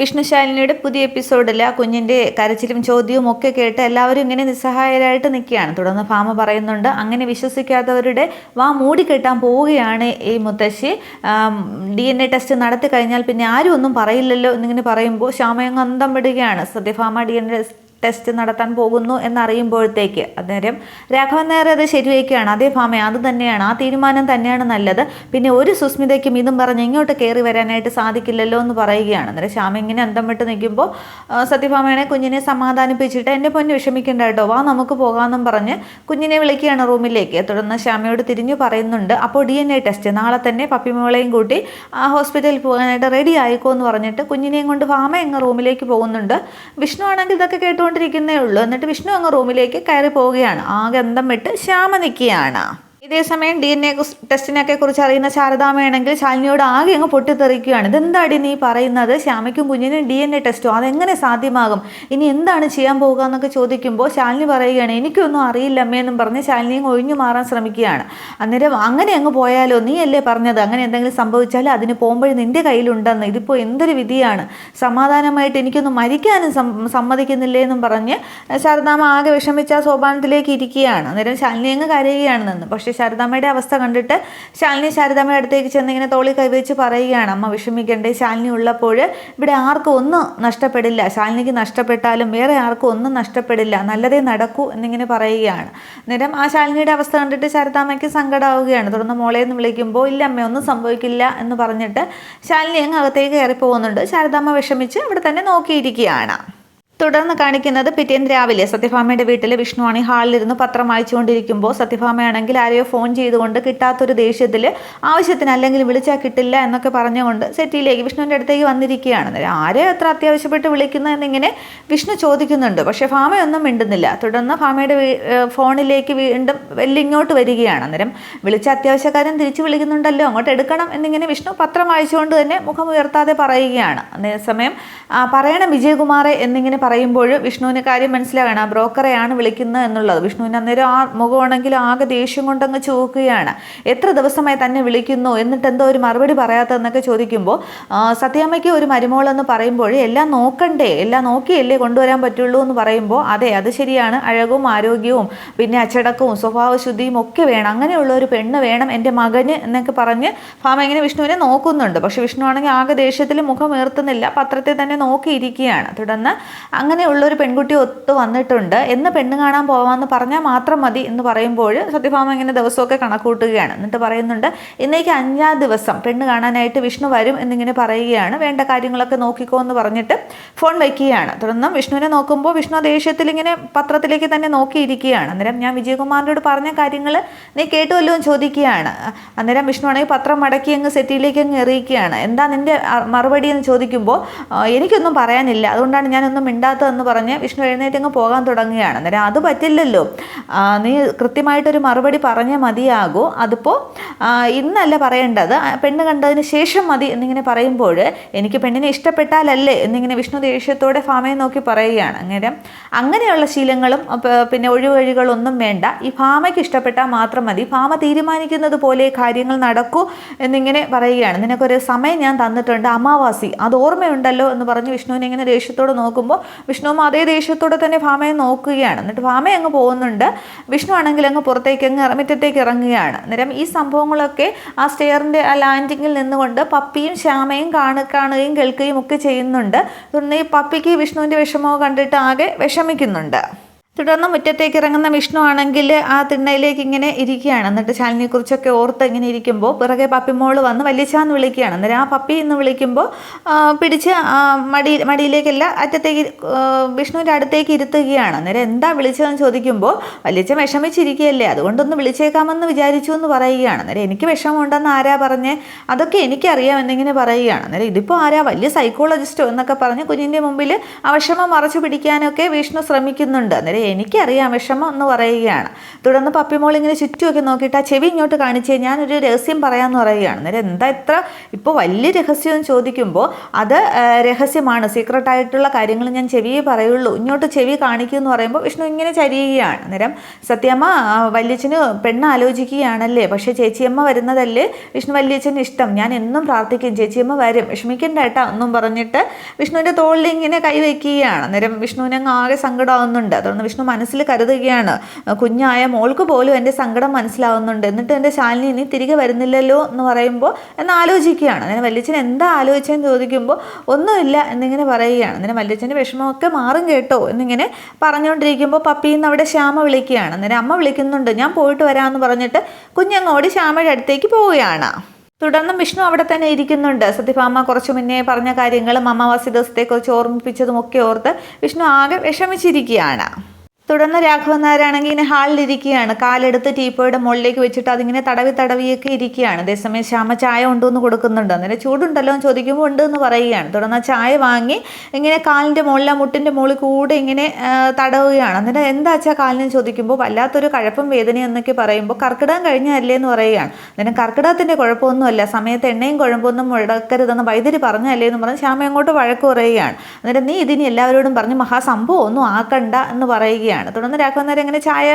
വിഷ്ണുശാലിനിയുടെ പുതിയ എപ്പിസോഡിൽ ആ കുഞ്ഞിന്റെ കരച്ചിലും ചോദ്യവും ഒക്കെ കേട്ട് എല്ലാവരും ഇങ്ങനെ നിസ്സഹായരായിട്ട് നിൽക്കുകയാണ്. തുടർന്ന് ഫാമ പറയുന്നുണ്ട് അങ്ങനെ വിശ്വസിക്കാത്തവരുടെ വാ മൂടി കെട്ടാൻ പോവുകയാണ് ഈ മുത്തശ്ശി. ഡി എൻ എ ടെസ്റ്റ് നടത്തി കഴിഞ്ഞാൽ പിന്നെ ആരും ഒന്നും പറയില്ലല്ലോ എന്നിങ്ങനെ പറയുമ്പോൾ ശ്യാമയങ്ങ് അന്തം വിടുകയാണ്. Sathyabhama D N A test നടത്താൻ പോകുന്നു എന്നറിയുമ്പോഴത്തേക്ക് അന്നേരം രാഘവൻ നായർ അത് ശരിവയ്ക്കുകയാണ്. അതേ ഭാമ അത് തന്നെയാണ്. ആ തീരുമാനം തന്നെയാണ് നല്ലത്. പിന്നെ ഒരു സുസ്മിതയ്ക്കും ഇതും പറഞ്ഞ് ഇങ്ങോട്ട് കയറി വരാനായിട്ട് സാധിക്കില്ലല്ലോ എന്ന് പറയുകയാണ്. അന്നേരം ശ്യാമ ഇങ്ങനെ അന്തം വിട്ട് നിൽക്കുമ്പോൾ സത്യഭാമയാണെ കുഞ്ഞിനെ സമാധാനിപ്പിച്ചിട്ട് എന്റെ പൊന്ന് വിഷമിക്കേണ്ട കേട്ടോ. വാ നമുക്ക് പോകാമെന്നും പറഞ്ഞ് കുഞ്ഞിനെ വിളിക്കുകയാണ് റൂമിലേക്ക്. തുടർന്ന് ശ്യാമയോട് തിരിഞ്ഞു പറയുന്നുണ്ട് അപ്പോൾ ഡി എൻ എ ടെസ്റ്റ് നാളെ തന്നെ പപ്പിമോളെയും കൂട്ടി ആ ഹോസ്പിറ്റലിൽ പോകാനായിട്ട് റെഡി ആയിക്കോ എന്ന് പറഞ്ഞിട്ട് കുഞ്ഞിനെയും കൊണ്ട് ഭാമ എങ്ങ് റൂമിലേക്ക് പോകുന്നുണ്ട്. വിഷ്ണു ആണെങ്കിൽ ഇതൊക്കെ കേട്ടുകൊണ്ടിരിക്കുന്നേ ഉള്ളൂ. എന്നിട്ട് വിഷ്ണു അങ്ങ് റൂമിലേക്ക് കയറി പോവുകയാണ്. ആകെ അന്തം വിട്ട് ശ്യാമ നിൽക്കുകയാണ്. ഇതേസമയം ഡി എൻ എ ടെസ്റ്റിനൊക്കെ കുറിച്ച് അറിയുന്ന ശാരദാമയാണെങ്കിൽ ശാലിനിയോട് ആകെ അങ്ങ് പൊട്ടിത്തെറിക്കുകയാണ്. ഇതെന്താടി നീ പറയുന്നത്? ശ്യാമയ്ക്കും കുഞ്ഞിനും ഡി എൻ എ ടെസ്റ്റോ അതെങ്ങനെ സാധ്യമാകും? ഇനി എന്താണ് ചെയ്യാൻ പോകുക എന്നൊക്കെ ചോദിക്കുമ്പോൾ ശാലിനി പറയുകയാണ് എനിക്കൊന്നും അറിയില്ല അമ്മയെന്നും പറഞ്ഞ് ശാലിനിയും ഒഴിഞ്ഞു മാറാൻ ശ്രമിക്കുകയാണ്. അന്നേരം അങ്ങനെ അങ്ങ് പോയാലോ? നീ അല്ലേ പറഞ്ഞത്? അങ്ങനെ എന്തെങ്കിലും സംഭവിച്ചാൽ അതിന് പോകുമ്പോൾ നിന്റെ കയ്യിലുണ്ടെന്ന്. ഇതിപ്പോൾ എന്തൊരു വിധിയാണ്? സമാധാനമായിട്ട് എനിക്കൊന്ന് മരിക്കാനും സമ്മതിക്കുന്നില്ലേ എന്നും പറഞ്ഞ് ശാരദാമ ആകെ വിഷമിച്ച സോപാനത്തിലേക്ക് ഇരിക്കുകയാണ്. അന്നേരം ശാലിനി അങ്ങ് കരയുകയാണ് നിന്ന് പക്ഷേ ശാരദാമ്മയുടെ അവസ്ഥ കണ്ടിട്ട് ശാലിനി ശാരദാമ്മയുടെ അടുത്തേക്ക് ചെന്ന് ഇങ്ങനെ തോളി കൈവച്ച് പറയുകയാണ്. അമ്മ വിഷമിക്കേണ്ടേ. ശാലിനി ഉള്ളപ്പോൾ ഇവിടെ ആർക്കും ഒന്നും നഷ്ടപ്പെടില്ല. ശാലിനിക്ക് നഷ്ടപ്പെട്ടാലും വേറെ ആർക്കും ഒന്നും നഷ്ടപ്പെടില്ല. നല്ലതേ നടക്കൂ എന്നിങ്ങനെ പറയുകയാണ്. അന്നേരം ആ ശാലിനിയുടെ അവസ്ഥ കണ്ടിട്ട് ശാരദാമ്മയ്ക്ക് സങ്കടമാവുകയാണ് തുടർന്ന് മോളെ എന്ന് വിളിക്കുമ്പോൾ ഇല്ല അമ്മ ഒന്നും സംഭവിക്കില്ല എന്ന് പറഞ്ഞിട്ട് ശാലിനി അങ്ങ് അകത്തേക്ക് കയറി പോകുന്നുണ്ട് ശാരദാമ്മ വിഷമിച്ച് ഇവിടെ തന്നെ നോക്കിയിരിക്കുകയാണ്. തുടർന്ന് കാണിക്കുന്നത് പിറ്റേന്ന് രാവിലെ സത്യഭാമയുടെ വീട്ടിൽ വിഷ്ണുവാണി. ഹാളിലിരുന്ന് പത്രം വായിച്ചുകൊണ്ടിരിക്കുമ്പോൾ സത്യഭാമയാണെങ്കിൽ ആരെയോ ഫോൺ ചെയ്തുകൊണ്ട് കിട്ടാത്തൊരു ദേഷ്യത്തിൽ ആവശ്യത്തിന് അല്ലെങ്കിൽ വിളിച്ചാൽ കിട്ടില്ല എന്നൊക്കെ പറഞ്ഞുകൊണ്ട് സെറ്റിയിലേക്ക് വിഷ്ണുവിന്റെ അടുത്തേക്ക് വന്നിരിക്കുകയാണ്. ആരെ അത്ര അത്യാവശ്യപ്പെട്ട് വിളിക്കുന്നു എന്നിങ്ങനെ വിഷ്ണു ചോദിക്കുന്നുണ്ട്. പക്ഷേ ഭാമയൊന്നും മിണ്ടുന്നില്ല. തുടർന്ന് ഭാമയുടെ ഫോണിലേക്ക് വീണ്ടും വെല്ലിങ്ങോട്ട് വരികയാണ്. അന്നേരം വിളിച്ച അത്യാവശ്യക്കാരൻ തിരിച്ചു വിളിക്കുന്നുണ്ടല്ലോ അങ്ങോട്ട് എടുക്കണം എന്നിങ്ങനെ വിഷ്ണു പത്രം വായിച്ചുകൊണ്ട് തന്നെ മുഖം ഉയർത്താതെ പറയുകയാണ്. അതേസമയം പറയണം വിജയകുമാറെ എന്നിങ്ങനെ പറയുമ്പോൾ വിഷ്ണുവിന് കാര്യം മനസ്സിലാകണം. ആ ബ്രോക്കറെയാണ് വിളിക്കുന്നത് എന്നുള്ളത്. വിഷ്ണുവിന് അന്നേരം ആ മുഖമാണെങ്കിൽ ആകെ ദേഷ്യം കൊണ്ടങ്ങ് ചോദിക്കുകയാണ് എത്ര ദിവസമായി തന്നെ വിളിക്കുന്നു? എന്നിട്ട് എന്തോ ഒരു മറുപടി പറയാത്തതെന്നൊക്കെ ചോദിക്കുമ്പോൾ സത്യാമ്മയ്ക്ക് ഒരു മരുമോളെന്ന് പറയുമ്പോൾ എല്ലാം നോക്കണ്ടേ? എല്ലാം നോക്കിയല്ലേ കൊണ്ടുവരാൻ പറ്റുള്ളൂ? എന്ന് പറയുമ്പോൾ അതെ അത് ശരിയാണ്. അഴകും ആരോഗ്യവും പിന്നെ അച്ചടക്കവും സ്വഭാവശുദ്ധിയും ഒക്കെ വേണം. അങ്ങനെയുള്ള ഒരു പെണ്ണ് വേണം എന്റെ മകന് എന്നൊക്കെ പറഞ്ഞ് ഭാമ ഇങ്ങനെ വിഷ്ണുവിനെ നോക്കുന്നുണ്ട്. പക്ഷേ വിഷ്ണു ആണെങ്കിൽ ആകെ ദേഷ്യത്തിൽ മുഖം ഉയർത്തുന്നില്ല. പത്രത്തെ തന്നെ നോക്കിയിരിക്കുകയാണ്. തുടർന്ന് അങ്ങനെയുള്ള ഒരു പെൺകുട്ടി ഒത്തു വന്നിട്ടുണ്ട്. എന്ന് പെണ്ണ് കാണാൻ പോവാമെന്ന് പറഞ്ഞാൽ മാത്രം മതി എന്ന് പറയുമ്പോൾ സത്യഭാമ ഇങ്ങനെ ദിവസമൊക്കെ കണക്കൂട്ടുകയാണ്. എന്നിട്ട് പറയുന്നുണ്ട് ഇന്നേക്ക് അഞ്ചാം ദിവസം പെണ്ണ് കാണാനായിട്ട് വിഷ്ണു വരും എന്നിങ്ങനെ പറയുകയാണ്. വേണ്ട കാര്യങ്ങളൊക്കെ നോക്കിക്കോ എന്ന് പറഞ്ഞിട്ട് ഫോൺ വയ്ക്കുകയാണ് തുടർന്ന് വിഷ്ണുവിനെ നോക്കുമ്പോൾ വിഷ്ണു ദേഷ്യത്തിൽ ഇങ്ങനെ പത്രത്തിലേക്ക് തന്നെ നോക്കിയിരിക്കുകയാണ്. അന്നേരം ഞാൻ വിജയകുമാറിനോട് പറഞ്ഞ കാര്യങ്ങൾ നീ കേട്ടുവല്ലോ എന്ന് ചോദിക്കുകയാണ്. അന്നേരം വിഷ്ണു ആണെങ്കിൽ പത്രം മടക്കി അങ്ങ് സെറ്റിയിലേക്ക് അങ്ങ് എറിയിക്കുകയാണ്. എന്താ നിന്റെ മറുപടി എന്ന് ചോദിക്കുമ്പോൾ എനിക്കൊന്നും പറയാനില്ല. അതുകൊണ്ടാണ് ഞാനൊന്നും മിണ്ടാത്തതെന്ന് പറഞ്ഞ് വിഷ്ണു എഴുന്നേറ്റ് അങ്ങ് പോകാൻ തുടങ്ങുകയാണ്. അന്നേരം അത് പറ്റില്ലല്ലോ. നീ കൃത്യമായിട്ടൊരു മറുപടി പറഞ്ഞേ മതിയാകൂ. അതിപ്പോൾ ഇന്നല്ല പറയേണ്ടത്. പെണ്ണ് കണ്ടതിന് ശേഷം മതി എന്നിങ്ങനെ പറയുമ്പോൾ എനിക്ക് പെണ്ണിനെ ഇഷ്ടപ്പെട്ടാലല്ലേ എന്നിങ്ങനെ വിഷ്ണു ദേഷ്യത്തോടെ ഫാമയെ നോക്കി പറയുകയാണ്. അങ്ങനെ അങ്ങനെയുള്ള ശീലങ്ങളും പിന്നെ ഒഴിവഴികളൊന്നും വേണ്ട. ഈ ഫാമയ്ക്ക് ഇഷ്ടപ്പെട്ടാൽ മാത്രം മതി. ഫാമ തീരുമാനിക്കുന്നത് പോലെ കാര്യങ്ങൾ നടക്കൂ എന്നിങ്ങനെ പറയുകയാണ്. നിനക്കൊരു സമയം ഞാൻ തന്നിട്ടുണ്ട് അമാവാസി. അത് ഓർമ്മയുണ്ടല്ലോ എന്ന് പറഞ്ഞ് വിഷ്ണുവിനെ ഇങ്ങനെ ദേഷ്യത്തോടെ നോക്കുമ്പോൾ വിഷ്ണുവും അതേ ദേഷ്യത്തോടെ തന്നെ ഭാമയെ നോക്കുകയാണ്. എന്നിട്ട് ഭാമ അങ്ങ് പോകുന്നുണ്ട്. വിഷ്ണു ആണെങ്കിൽ അങ്ങ് പുറത്തേക്ക് അങ്ങ് മുറ്റത്തേക്ക് ഇറങ്ങുകയാണ്. അന്നേരം ഈ സംഭവങ്ങളൊക്കെ ആ സ്റ്റെയറിന്റെ ആ ലാൻഡിങ്ങിൽ നിന്നുകൊണ്ട് പപ്പിയും ശ്യാമയും കാണു കാണുകയും കേൾക്കുകയും ഒക്കെ ചെയ്യുന്നുണ്ട്. തുടർന്ന് ഈ പപ്പിക്ക് വിഷ്ണുവിന്റെ വിഷമവും കണ്ടിട്ട് ആകെ വിഷമിക്കുന്നുണ്ട്. തുടർന്ന് മുറ്റത്തേക്ക് ഇറങ്ങുന്ന വിഷ്ണു ആണെങ്കിൽ ആ തിണ്ണയിലേക്ക് ഇങ്ങനെ ഇരിക്കുകയാണ്. എന്നിട്ട് ശാലിനിയെക്കുറിച്ചൊക്കെ ഓർത്ത് ഇങ്ങനെ ഇരിക്കുമ്പോൾ പിറകെ പപ്പിമോൾ വന്ന് വലിച്ചാന്ന് വിളിക്കുകയാണ്. അന്നേരം ആ പപ്പി എന്ന് വിളിക്കുമ്പോൾ പിടിച്ച് മടി മടിയിലേക്കല്ല അറ്റത്തേക്ക് വിഷ്ണുവിന്റെ അടുത്തേക്ക് ഇരുത്തുകയാണ്. അന്നേരം എന്താ വിളിച്ചതെന്ന് ചോദിക്കുമ്പോൾ വലിയച്ച വിഷമിച്ചിരിക്കുകയല്ലേ അതുകൊണ്ടൊന്ന് വിളിച്ചേക്കാമെന്ന് വിചാരിച്ചു എന്ന് പറയുകയാണ്. അന്നേരം എനിക്ക് വിഷമമുണ്ടെന്ന് ആരാ പറഞ്ഞ്? അതൊക്കെ എനിക്കറിയാം എന്നിങ്ങനെ പറയുകയാണ്. അന്നേരം ഇതിപ്പോൾ ആരാ? വലിയ സൈക്കോളജിസ്റ്റോ എന്നൊക്കെ പറഞ്ഞ് കുഞ്ഞിന്റെ മുമ്പിൽ ആ വിഷമം മറച്ചു പിടിക്കാനൊക്കെ വിഷ്ണു ശ്രമിക്കുന്നുണ്ട്. അന്നേരം എനിക്കറിയാം വിഷമം എന്ന് പറയുകയാണ്. തുടർന്ന് പപ്പിമോൾ ഇങ്ങനെ ചുറ്റുമൊക്കെ നോക്കിയിട്ട് ആ ചെവി ഇങ്ങോട്ട് കാണിച്ച് ഞാനൊരു രഹസ്യം പറയാമെന്ന് പറയുകയാണ്. അന്നേരം എന്താ ഇത്ര ഇപ്പോൾ വലിയ രഹസ്യം ചോദിക്കുമ്പോൾ അത് രഹസ്യമാണ്. സീക്രട്ട് ആയിട്ടുള്ള കാര്യങ്ങൾ ഞാൻ ചെവിയെ പറയുള്ളൂ. ഇങ്ങോട്ട് ചെവി കാണിക്കൂ എന്ന് പറയുമ്പോൾ വിഷ്ണു ഇങ്ങനെ ചരിയുകയാണ്. അന്നേരം സത്യമ്മ വല്യച്ഛന് പെണ്ണ് ആലോചിക്കുകയാണല്ലേ? പക്ഷേ ചേച്ചിയമ്മ വരുന്നതല്ലേ വിഷ്ണു വല്യച്ഛന് ഇഷ്ടം? ഞാൻ എന്നും പ്രാർത്ഥിക്കും ചേച്ചിയമ്മ വരും. വിഷമിക്കണ്ട കേട്ടോ എന്നും പറഞ്ഞിട്ട് വിഷ്ണുവിന്റെ തോളിൽ ഇങ്ങനെ കൈവയ്ക്കുകയാണ്. അന്നേരം വിഷ്ണുവിനങ്ങ് ആകെ സങ്കടമാവുന്നുണ്ട് അതുകൊണ്ട് വിഷ്ണു മനസ്സിൽ കരുതുകയാണ്. കുഞ്ഞായ മോൾക്ക് പോലും എന്റെ സങ്കടം മനസ്സിലാവുന്നുണ്ട്. എന്നിട്ട് എന്റെ ശാലിനി ഇനി തിരികെ വരുന്നില്ലല്ലോ എന്ന് പറയുമ്പോൾ എന്ന് ആലോചിക്കുകയാണ്. അങ്ങനെ വല്യച്ഛൻ എന്താ ആലോചിച്ചെന്ന് ചോദിക്കുമ്പോൾ ഒന്നുമില്ല എന്നിങ്ങനെ പറയുകയാണ്. അങ്ങനെ വല്യച്ഛന്റെ വിഷമമൊക്കെ മാറും കേട്ടോ എന്നിങ്ങനെ പറഞ്ഞുകൊണ്ടിരിക്കുമ്പോൾ പപ്പിന്ന് അവിടെ ശ്യാമ വിളിക്കുകയാണ്. അന്നേരം അമ്മ വിളിക്കുന്നുണ്ട്. ഞാൻ പോയിട്ട് വരാമെന്ന് പറഞ്ഞിട്ട് കുഞ്ഞങ്ങോടി ശ്യാമയുടെ അടുത്തേക്ക് പോവുകയാണ്. തുടർന്നും വിഷ്ണു അവിടെ തന്നെ ഇരിക്കുന്നുണ്ട്. സത്യഭാമ കുറച്ചു മുന്നേ പറഞ്ഞ കാര്യങ്ങളും അമാവാസി ദിവസത്തെക്കുറിച്ച് ഓർമ്മിപ്പിച്ചതും ഒക്കെ ഓർത്ത് വിഷ്ണു ആകെ വിഷമിച്ചിരിക്കുകയാണ്. തുടർന്ന് രാഘവൻ നായരാണെങ്കിൽ ഇങ്ങനെ ഹാളിലിരിക്കുകയാണ് കാലെടുത്ത് ടീപ്പോയുടെ മുകളിലേക്ക് വെച്ചിട്ട് അതിങ്ങനെ തടവി തടവിയൊക്കെ ഇരിക്കുകയാണ്. അതേസമയം ശ്യാമ ചായ ഉണ്ടോയെന്ന് കൊടുക്കുന്നുണ്ട്. അന്നേരം ചൂടുണ്ടല്ലോ എന്ന് ചോദിക്കുമ്പോൾ ഉണ്ട് എന്ന് പറയുകയാണ്. തുടർന്ന് ആ ചായ വാങ്ങി ഇങ്ങനെ കാലിന്റെ മുകളിലെ മുട്ടിന്റെ മുകളിൽ കൂടെ ഇങ്ങനെ തടവുകയാണ്. അന്നേരം എന്താ വെച്ചാൽ കാലിന് ചോദിക്കുമ്പോൾ വല്ലാത്തൊരു കഴപ്പം വേദന എന്നൊക്കെ പറയുമ്പോൾ കർക്കിടകം കഴിഞ്ഞല്ലേ എന്ന് പറയുകയാണ്. അന്നേരം കർക്കിടകത്തിന്റെ കുഴപ്പമൊന്നുമല്ല. സമയത്ത് എണ്ണയും കുഴപ്പമൊന്നും മുടക്കരുതെന്ന് വൈദ്യുതി പറഞ്ഞല്ലേ എന്ന് പറഞ്ഞ് ശ്യാമ അങ്ങോട്ട് വഴക്ക് പറയുകയാണ്. അന്നേരം നീ ഇതിനി എല്ലാവരോടും പറഞ്ഞ് മഹാസംഭവം ഒന്നും ആക്കണ്ട എന്ന് പറയുകയാണ്. തുടർന്ന് രാഘവൻ നായർ ഇങ്ങനെ ചായ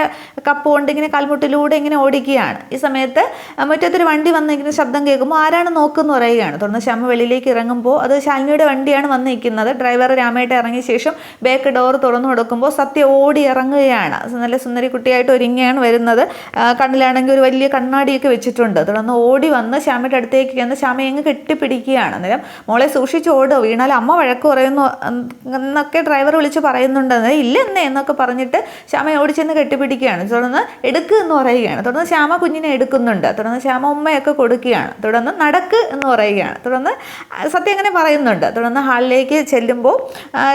കപ്പ് കൊണ്ട് ഇങ്ങനെ കൽമുട്ടിലൂടെ ഇങ്ങനെ ഓടിക്കുകയാണ്. ഈ സമയത്ത് മുറ്റത്തൊരു വണ്ടി വന്ന് ഇങ്ങനെ ശബ്ദം കേൾക്കുമ്പോൾ ആരാണ് നോക്കുന്നു പറയുകയാണ്. തുടർന്ന് ശ്യാമ വെളിയിലേക്ക് ഇറങ്ങുമ്പോൾ അത് ശാലിനിയുടെ വണ്ടിയാണ് വന്ന് നിൽക്കുന്നത്. ഡ്രൈവർ രാമേട്ട ഇറങ്ങിയ ശേഷം ബാക്ക് ഡോർ തുറന്നു കൊടുക്കുമ്പോൾ സത്യ ഓടി ഇറങ്ങുകയാണ്. നല്ല സുന്ദരി കുട്ടിയായിട്ട് ഒരുങ്ങിയാണ് വരുന്നത്. കണ്ണിലാണെങ്കിൽ ഒരു വലിയ കണ്ണാടിയൊക്കെ വെച്ചിട്ടുണ്ട്. തുടർന്ന് ഓടി വന്ന് ശ്യാമയുടെ അടുത്തേക്ക് ചെന്ന് ശ്യാമയെ അങ്ങ് കെട്ടിപ്പിടിക്കുകയാണ്. അന്നേരം മോളെ സൂക്ഷിച്ച് ഓടുക വീണാൽ അമ്മ വഴക്ക് പറയുന്നു എന്നൊക്കെ ഡ്രൈവർ വിളിച്ച് പറയുന്നുണ്ട്. അന്നേരം ഇല്ലെന്നേ എന്നൊക്കെ പറഞ്ഞിട്ട് ശ്യാമ ഓടിച്ചെന്ന് കെട്ടിപ്പിടിക്കുകയാണ്. തുടർന്ന് എടുക്ക് എന്ന് പറയുകയാണ്. തുടർന്ന് ശ്യാമ കുഞ്ഞിനെ എടുക്കുന്നുണ്ട്. തുടർന്ന് ശ്യാമ ഉമ്മയൊക്കെ കൊടുക്കുകയാണ്. തുടർന്ന് നടക്ക് എന്ന് പറയുകയാണ്. തുടർന്ന് സത്യം അങ്ങനെ പറയുന്നുണ്ട്. തുടർന്ന് ഹാളിലേക്ക് ചെല്ലുമ്പോൾ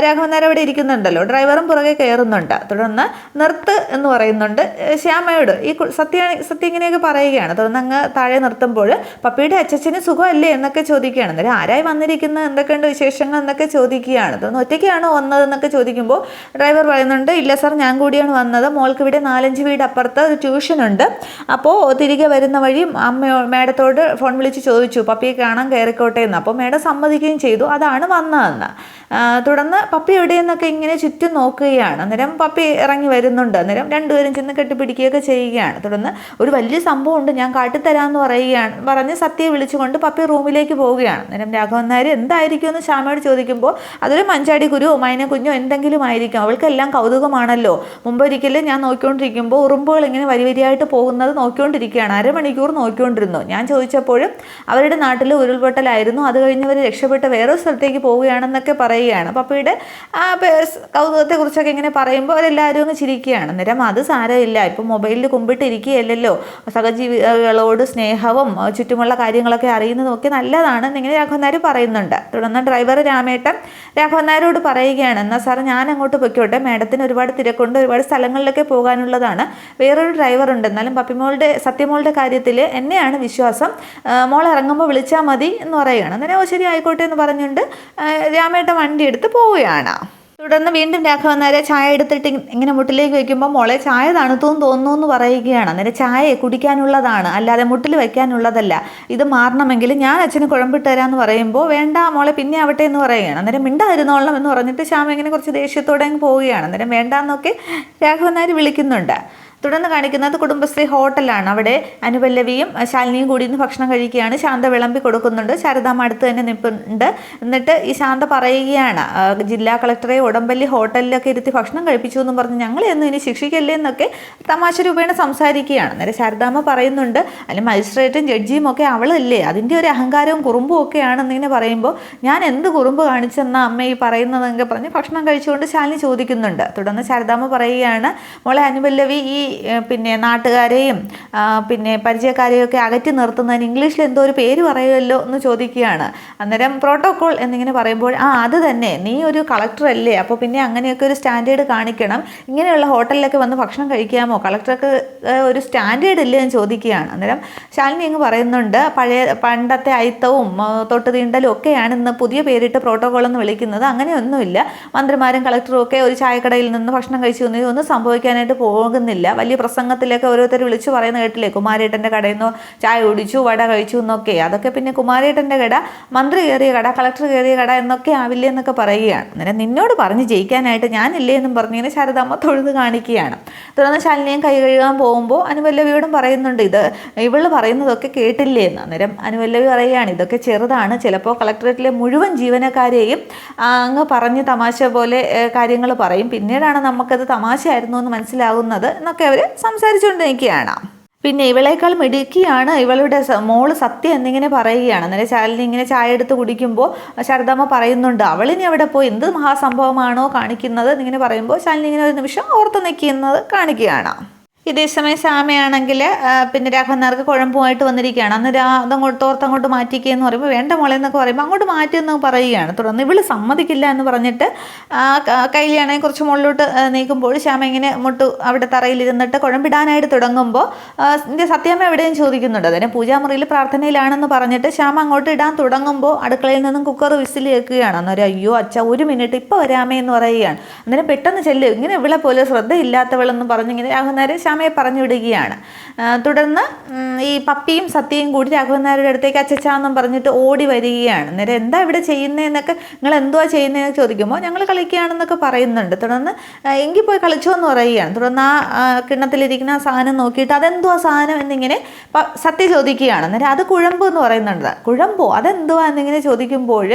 രാഘവൻ അവിടെ ഇരിക്കുന്നുണ്ടല്ലോ. ഡ്രൈവറും പുറകെ കയറുന്നുണ്ട്. തുടർന്ന് നിർത്ത് എന്ന് പറയുന്നുണ്ട് ശ്യാമയോട്. ഈ സത്യ സത്യ ഇങ്ങനെയൊക്കെ പറയുകയാണ്. തുടർന്ന് അങ്ങ് താഴെ നിർത്തുമ്പോൾ പപ്പിയുടെ അച്ഛന് സുഖമല്ലേ? എന്നൊക്കെ ചോദിക്കുകയാണ്. അന്നേരം ആരായി വന്നിരിക്കുന്നത്? എന്തൊക്കെയുണ്ട് വിശേഷങ്ങൾ? എന്നൊക്കെ ചോദിക്കുകയാണ്. തുടർന്ന് ഒറ്റയ്ക്കാണോ വന്നതെന്നൊക്കെ ചോദിക്കുമ്പോൾ ഡ്രൈവർ പറയുന്നുണ്ട് ഇല്ല സാർ ഞാൻ കൂടിയാണ് വന്നത്. മോൾക്ക് ഇവിടെ നാലഞ്ച് വീട് അപ്പുറത്ത് ട്യൂഷനുണ്ട് അപ്പോൾ തിരികെ വരുന്ന വഴി അമ്മ മേഡത്തോട് ഫോൺ വിളിച്ച് ചോദിച്ചു. പപ്പിയെ കാണാൻ കയറിക്കോട്ടെ എന്ന്. അപ്പോൾ മേഡം സമ്മതിക്കുകയും ചെയ്തു. അതാണ് വന്നതെന്ന്. തുടർന്ന് പപ്പി എവിടെയെന്നൊക്കെ ഇങ്ങനെ ചുറ്റും നോക്കുകയാണ്. അന്നേരം പപ്പി ഇറങ്ങി വരുന്നുണ്ട്. അന്നേരം രണ്ടുപേരും ചെന്ന് കെട്ടിപ്പിടിക്കുകയൊക്കെ ചെയ്യുകയാണ്. തുടർന്ന് ഒരു വലിയ സംഭവം ഉണ്ട് ഞാൻ കാട്ടിത്തരാമെന്ന് പറയുകയാണ്. പറഞ്ഞ് സത്യയെ വിളിച്ചുകൊണ്ട് പപ്പി റൂമിലേക്ക് പോവുകയാണ്. അന്നേരം രാഘവൻ നായർ എന്തായിരിക്കും? എന്ന് ശ്യാമയോട് ചോദിക്കുമ്പോൾ അതൊരു മഞ്ചാടി കുരുവോ മൈന കുഞ്ഞോ എന്തെങ്കിലും ആയിരിക്കും. അവൾക്കെല്ലാം കൗതുകമാണല്ലോ. മുമ്പൊരിക്കലും ഞാൻ നോക്കിക്കൊണ്ടിരിക്കുമ്പോൾ ഉറുമ്പുകൾ ഇങ്ങനെ വരി വരിയായിട്ട് പോകുന്നത് നോക്കിക്കൊണ്ടിരിക്കുകയാണ്. അരമണിക്കൂർ നോക്കിക്കൊണ്ടിരുന്നു. ഞാൻ ചോദിച്ചപ്പോഴും അവരുടെ നാട്ടിൽ ഉരുൾപൊട്ടലായിരുന്നു. അത് കഴിഞ്ഞവർ രക്ഷപ്പെട്ട് വേറെ സ്ഥലത്തേക്ക് പോവുകയാണെന്നൊക്കെ പറയുകയാണ്. പപ്പയുടെ ആ കൗതുകത്തെക്കുറിച്ചൊക്കെ ഇങ്ങനെ പറയുമ്പോൾ അവരെല്ലാവരും അങ്ങ് ചിരിക്കുകയാണ്. അന്നേരം അത് സാരമില്ല. ഇപ്പം മൊബൈലിൽ കുമ്പിട്ടിരിക്കുകയല്ലോ സഹജീവികളോട് സ്നേഹവും ചുറ്റുമുള്ള കാര്യങ്ങളൊക്കെ അറിയുന്നതൊക്കെ നല്ലതാണ് എന്നിങ്ങനെ രാഘവൻ നായർ പറയുന്നുണ്ട്. തുടർന്ന് ഡ്രൈവർ രാമേട്ടൻ രാഘവൻ നായരോട് പറയുകയാണ് എന്നാൽ സാർ ഞാൻ അങ്ങോട്ട് പൊയ്ക്കോട്ടെ. മേഡത്തിന് ഒരുപാട് തിരക്കുണ്ട്. ഒരുപാട് സ്ഥലങ്ങളിലൊക്കെ പോകാനുള്ളതാണ്. വേറൊരു ഡ്രൈവർ ഉണ്ട്. എന്നാലും പപ്പിമോളുടെ സത്യമോളുടെ കാര്യത്തിൽ എന്നെയാണ് വിശ്വാസം. മോൾ ഇറങ്ങുമ്പോൾ വിളിച്ചാൽ മതി എന്ന് പറയുകയാണ്. അന്നേരം ശരി ആയിക്കോട്ടെ എന്ന് പറഞ്ഞുകൊണ്ട് രാമേട്ട വണ്ടി എടുത്ത് പോവുകയാണ്. തുടർന്ന് വീണ്ടും രാഘവൻ നേരെ ചായ എടുത്തിട്ട് ഇങ്ങനെ മുട്ടിലേക്ക് വെക്കുമ്പോൾ മോളെ ചായ തണുത്തും തോന്നുന്നു എന്ന് പറയുകയാണ്. അന്നേരം ചായ കുടിക്കാനുള്ളതാണ്. അല്ലാതെ മുട്ടിൽ വെക്കാനുള്ളതല്ല. ഇത് മാറണമെങ്കിൽ ഞാൻ അച്ഛന് കുഴമ്പിട്ട് തരാമെന്ന് പറയുമ്പോൾ വേണ്ട മോളെ പിന്നെ ആവട്ടെ എന്ന് പറയുകയാണ്. അന്നേരം മിണ്ടാതിരുന്നോളണം എന്ന് പറഞ്ഞിട്ട് ശ്യാമ ഇങ്ങനെ കുറച്ച് ദേഷ്യത്തോടെ അങ്ങ് പോവുകയാണ്. അന്നേരം വേണ്ടാന്നൊക്കെ രാഘവൻ നായർ വിളിക്കുന്നുണ്ട്. തുടർന്ന് കാണിക്കുന്നത് കുടുംബശ്രീ ഹോട്ടലാണ്. അവിടെ അനുപല്ലവിയും ശാലിനിയും കൂടി ഇന്ന് ഭക്ഷണം കഴിക്കുകയാണ്. ശാന്ത വിളമ്പി കൊടുക്കുന്നുണ്ട്. ശാരദാമ്മ അടുത്ത് തന്നെ നിൽപ്പുണ്ട്. എന്നിട്ട് ഈ ശാന്ത പറയുകയാണ് ജില്ലാ കളക്ടറെ ഉടമ്പല്ലി ഹോട്ടലിലൊക്കെ ഇരുത്തി ഭക്ഷണം കഴിപ്പിച്ചു എന്നും പറഞ്ഞ് ഞങ്ങൾ എന്നും ഇനി ശിക്ഷിക്കല്ലേ എന്നൊക്കെ തമാശ രൂപേണ സംസാരിക്കുകയാണ്. അന്നേരം ശാരദാമ്മ പറയുന്നുണ്ട് അല്ലെ മജിസ്ട്രേറ്റും ജഡ്ജിയും ഒക്കെ അവളല്ലേ. അതിന്റെ ഒരു അഹങ്കാരവും കുറുമ്പും ഒക്കെയാണെന്ന് ഇങ്ങനെ പറയുമ്പോൾ ഞാൻ എന്ത് കുറുമ്പ് കാണിച്ചെന്ന അമ്മ ഈ പറയുന്നതെന്നൊക്കെ പറഞ്ഞ് ഭക്ഷണം കഴിച്ചുകൊണ്ട് ശാലിനി ചോദിക്കുന്നുണ്ട്. തുടർന്ന് ശാരദാമ്മ പറയുകയാണ് മോളെ അനുപല്ലവി ഈ പിന്നെ നാട്ടുകാരെയും പിന്നെ പരിചയക്കാരെയും ഒക്കെ അകറ്റി നിർത്തുന്നതിന് ഇംഗ്ലീഷിൽ എന്തോ ഒരു പേര് പറയുമല്ലോ എന്ന് ചോദിക്കുകയാണ്. അന്നേരം പ്രോട്ടോകോൾ എന്നിങ്ങനെ പറയുമ്പോൾ ആ അത് തന്നെ. നീ ഒരു കളക്ടർ അല്ലേ? അപ്പോൾ പിന്നെ അങ്ങനെയൊക്കെ ഒരു സ്റ്റാൻഡേർഡ് കാണിക്കണം. ഇങ്ങനെയുള്ള ഹോട്ടലിലൊക്കെ വന്ന് ഭക്ഷണം കഴിക്കാമോ? കളക്ടർക്ക് ഒരു സ്റ്റാൻഡേർഡ് ഇല്ലേ? എന്ന് ചോദിക്കുകയാണ്. അന്നേരം ശാലിനി അങ്ങ് പറയുന്നുണ്ട് പഴയ പണ്ടത്തെ അയിത്തവും ആ, തൊട്ട് തീണ്ടലും ഒക്കെയാണ് ഇന്ന് പുതിയ പേരിട്ട് പ്രോട്ടോകോൾ എന്ന് വിളിക്കുന്നത്. അങ്ങനെയൊന്നുമില്ല. മന്ത്രിമാരും കളക്ടറും ഒക്കെ ഒരു ചായക്കടയിൽ നിന്ന് ഭക്ഷണം കഴിച്ചു ഒന്നും സംഭവിക്കാനായിട്ട് പോകുന്നില്ല. വലിയ പ്രസംഗത്തിലൊക്കെ ഓരോരുത്തർ വിളിച്ചു പറയുന്ന കേട്ടില്ലേ? കുമാരേട്ടന്റെ കടയിൽ നിന്ന് ചായ കുടിച്ചു വട കഴിച്ചു എന്നൊക്കെ. അതൊക്കെ പിന്നെ കുമാരേട്ടന്റെ കട മന്ത്രി കയറിയ കട കളക്ടർ കയറിയ കട എന്നൊക്കെ ആവില്ലേ എന്നൊക്കെ പറയുകയാണ്. അന്നേരം നിന്നോട് പറഞ്ഞ് ജയിക്കാനായിട്ട് ഞാനില്ലേ എന്നും പറഞ്ഞിങ്ങനെ ശാരദാമ്മ തൊഴുത് കാണിക്കുകയാണ്. തുടർന്ന് ശാലിനിയും കൈ കഴുകാൻ പോകുമ്പോൾ അനുവല്ലവിയോടും പറയുന്നുണ്ട് ഇത് ഇവൾ പറയുന്നതൊക്കെ കേട്ടില്ലേ എന്ന്. അന്നേരം അനുവല്ലവി പറയുകയാണ് ഇതൊക്കെ ചെറുതാണ്. ചിലപ്പോൾ കളക്ടറേറ്റിലെ മുഴുവൻ ജീവനക്കാരെയും അങ്ങ് പറഞ്ഞ് തമാശ പോലെ കാര്യങ്ങൾ പറയും. പിന്നീടാണ് നമുക്കത് തമാശയായിരുന്നു എന്ന് മനസ്സിലാകുന്നത് എന്നൊക്കെ അവർ സംസാരിച്ചുകൊണ്ട് നിൽക്കുകയാണ് പിന്നെ ഇവളേക്കാൾ മിടുക്കിയാണ് ഇവളുടെ മോൾ സത്യം എന്നിങ്ങനെ പറയുകയാണ്. അന്നേരം ശാലിനി ഇങ്ങനെ ചായ എടുത്ത് കുടിക്കുമ്പോൾ ശാരദാമ്മ പറയുന്നുണ്ട് അവളിനി അവിടെ പോയി? എന്ത് മഹാസംഭവമാണോ കാണിക്കുന്നത്? എന്നിങ്ങനെ പറയുമ്പോൾ ശാലിനി ഇങ്ങനെ ഒരു നിമിഷം ഓർത്ത് നിൽക്കുന്നത് കാണിക്കുകയാണ്. ഇതേ സമയം ശ്യാമയാണെങ്കിൽ പിന്നെ രാഘവൻ നായർക്ക് കുഴമ്പുമായിട്ട് വന്നിരിക്കുകയാണ്. അന്ന് രാ അതങ്ങോട്ട് ഓർത്തങ്ങോട്ട് മാറ്റിക്കുക എന്ന് പറയുമ്പോൾ വേണ്ട മോളെ എന്നൊക്കെ പറയുമ്പോൾ അങ്ങോട്ട് മാറ്റിയെന്ന് പറയുകയാണ്. തുടർന്ന് ഇവൾ സമ്മതിക്കില്ല എന്ന് പറഞ്ഞിട്ട് ആ, ക- കൈലിയാണെങ്കിൽ കുറച്ച് മുകളിലോട്ട് നീക്കുമ്പോൾ ശ്യാമ ഇങ്ങനെ മുട്ട് അവിടെ തറയിലിരുന്നിട്ട് കുഴമ്പിടാനായിട്ട് തുടങ്ങുമ്പോൾ സത്യാമ്മ എവിടെയും ചോദിക്കുന്നുണ്ട്. അതിന് പൂജാമുറിയിൽ പ്രാർത്ഥനയിലാണെന്ന് പറഞ്ഞിട്ട് ശ്യാമ അങ്ങോട്ട് ഇടാൻ തുടങ്ങുമ്പോൾ അടുക്കളയിൽ നിന്നും കുക്കർ വിസിൽ കേൾക്കുകയാണ്. അന്നേരം അയ്യോ അച്ഛ ഒരു മിനിറ്റ് ഇപ്പോൾ വരാമേ എന്ന് പറയുകയാണ്. അന്നേരം പെട്ടെന്ന് ചെല്ലും. ഇങ്ങനെ ഇവളെ പോലെ ശ്രദ്ധയില്ലാത്തവളെന്ന് പറഞ്ഞിങ്ങനെ രാഹുനേരം നായർ ശ്യാമയെ പറഞ്ഞു വിടുകയാണ് തുടർന്ന് ഈ പപ്പിയും സത്യയും കൂടി രാഘവൻ നായരുടെ അടുത്തേക്ക് അച്ചച്ചാന്നും പറഞ്ഞിട്ട് ഓടി വരികയാണ്. നേരെ എന്താ ഇവിടെ ചെയ്യുന്നതെന്നൊക്കെ നിങ്ങൾ എന്തുവാ ചെയ്യുന്നതെന്ന് ചോദിക്കുമ്പോൾ ഞങ്ങൾ കളിക്കുകയാണെന്നൊക്കെ പറയുന്നുണ്ട്. തുടർന്ന് എങ്കിൽ പോയി കളിച്ചോ എന്ന് പറയുകയാണ്. തുടർന്ന് ആ, കിണ്ണത്തിലിരിക്കുന്ന ആ സാധനം നോക്കിയിട്ട് അതെന്തുവാ സാധനം? എന്നിങ്ങനെ സത്യ ചോദിക്കുകയാണ്. നേരെ അത് കുഴമ്പ് എന്ന് പറയുന്നുണ്ട്. കുഴമ്പോ? അതെന്തുവാ? എന്നിങ്ങനെ ചോദിക്കുമ്പോൾ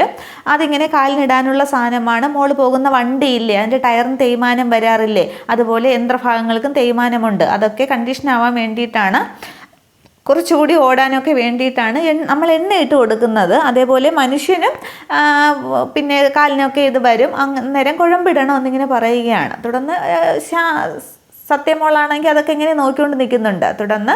അതിങ്ങനെ കാലിനിടാനുള്ള സാധനമാണ്. മോൾ പോകുന്ന വണ്ടിയില്ലേ? അതിന്റെ ടയറിന് തേയ്മാനം വരാറില്ലേ? അതുപോലെ യന്ത്രഭാഗങ്ങൾക്കും തേയ്മാനമുണ്ട്. അതൊക്കെ കണ്ടീഷൻ ആവാൻ വേണ്ടിയിട്ടാണ്. കുറച്ചുകൂടി ഓടാനൊക്കെ വേണ്ടിയിട്ടാണ് നമ്മൾ എണ്ണ ഇട്ട് കൊടുക്കുന്നത്. അതേപോലെ മനുഷ്യനും പിന്നെ കാലിനൊക്കെ ഇത് വരും. അന്നേരം കുഴമ്പിടണം എന്നിങ്ങനെ പറയുകയാണ്. തുടർന്ന് സത്യമോളാണെങ്കിൽ അതൊക്കെ ഇങ്ങനെ നോക്കിക്കൊണ്ട് നിൽക്കുന്നുണ്ട്. തുടർന്ന്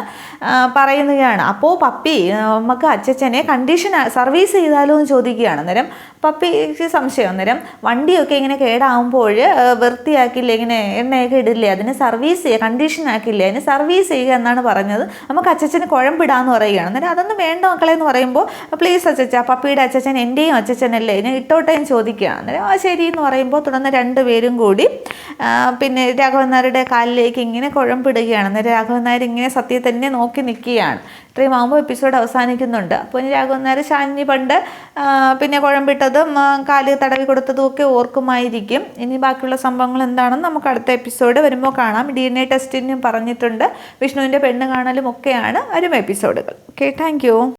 പറയുന്നതാണ് അപ്പോൾ പപ്പി നമുക്ക് അച്ഛച്ചനെ കണ്ടീഷൻ സർവീസ് ചെയ്താലോ എന്ന് ചോദിക്കുകയാണ്. അന്നേരം പപ്പിക്ക് സംശയം. അന്നേരം വണ്ടിയൊക്കെ ഇങ്ങനെ കേടാവുമ്പോൾ വൃത്തിയാക്കില്ല ഇങ്ങനെ എണ്ണയൊക്കെ ഇടില്ലേ അതിന് സർവീസ് ചെയ്യുക കണ്ടീഷൻ ആക്കില്ല അതിന് സർവീസ് ചെയ്യുക എന്നാണ് പറഞ്ഞത്. നമുക്ക് അച്ചച്ചന് കുഴമ്പിടാന്ന് പറയുകയാണ്. അന്നേരം അതൊന്നും വേണ്ട മക്കളെ എന്ന് പറയുമ്പോൾ പ്ലീസ് അച്ചച്ച പപ്പിയുടെ അച്ഛച്ചൻ എന്റെയും അച്ചച്ചനല്ലേ ഇനി ഇട്ടോട്ടെ എന്ന് ചോദിക്കുകയാണ്. അന്നേരം ആ ശരി എന്ന് പറയുമ്പോൾ തുടർന്ന് രണ്ടുപേരും കൂടി പിന്നെ രാഘവൻ നായരുടെ കാലിലേക്ക് ഇങ്ങനെ കുഴമ്പിടുകയാണ്. അന്നേരം രാഘവൻ നായർ ഇങ്ങനെ സത്യം തന്നെ നോക്കി നിൽക്കുകയാണ്. ഇത്രയും ആകുമ്പോൾ എപ്പിസോഡ് അവസാനിക്കുന്നുണ്ട്. അപ്പോൾ ഇനി രാഘവൻ നായർ ഷാനി പണ്ട് പിന്നെ കുഴമ്പിട്ടതും കാൽ തടവി കൊടുത്തതും ഒക്കെ ഓർക്കുമായിരിക്കും. ഇനി ബാക്കിയുള്ള സംഭവങ്ങൾ എന്താണെന്ന് നമുക്ക് അടുത്ത എപ്പിസോഡ് വരുമ്പോൾ കാണാം. ഡി എൻ എ ടെസ്റ്റിനും പറഞ്ഞിട്ടുണ്ട്. വിഷ്ണുവിന്റെ പെണ്ണ് കാണലും ഒക്കെയാണ് വരും എപ്പിസോഡുകൾ ഓക്കെ താങ്ക്